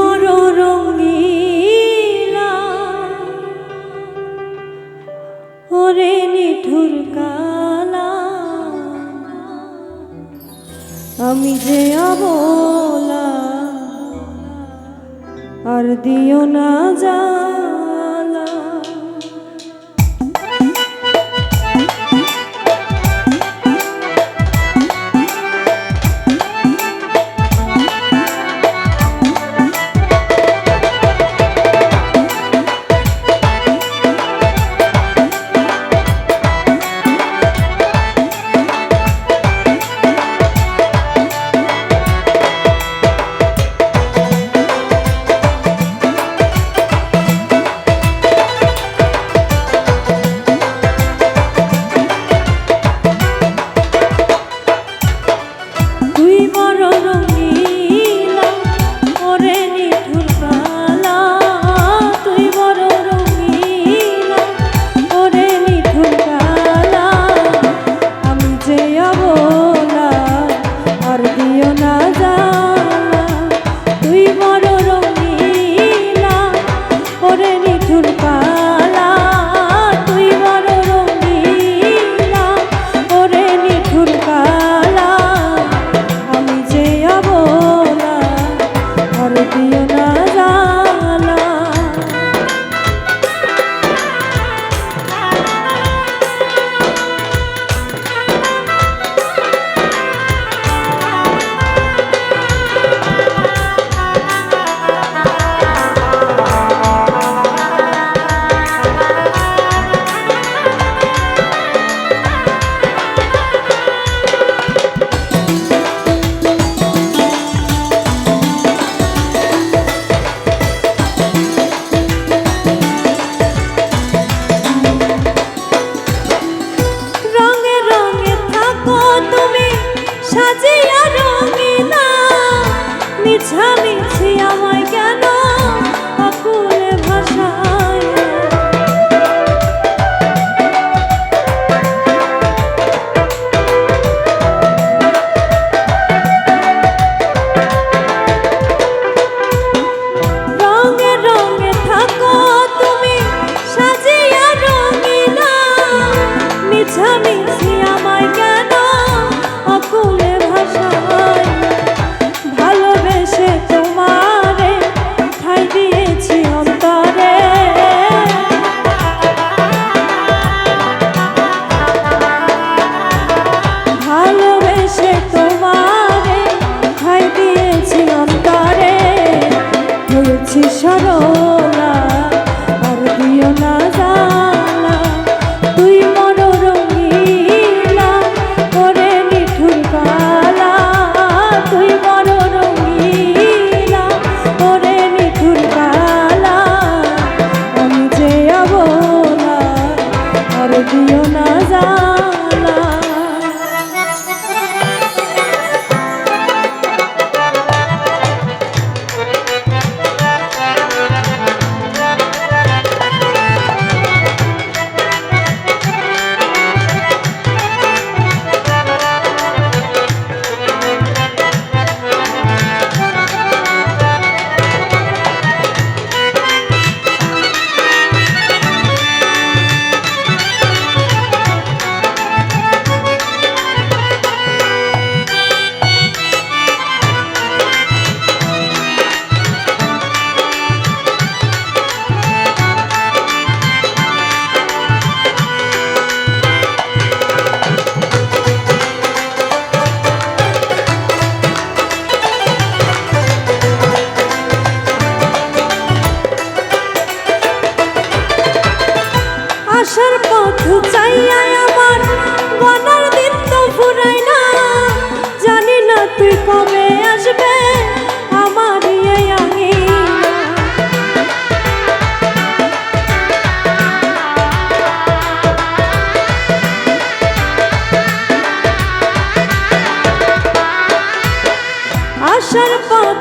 মর রঙিলা। ওরে নিঠুর কালা। আমি যে বলা আর দিও না যা। কাছে আমায় কেন? আকুল ভোলা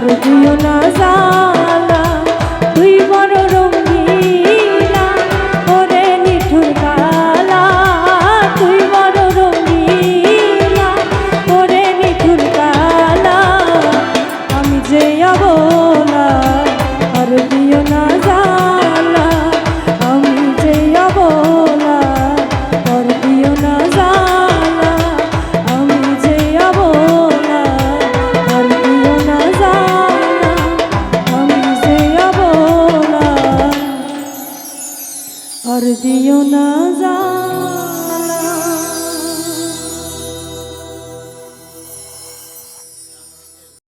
আর দিও না জালা আর দিও না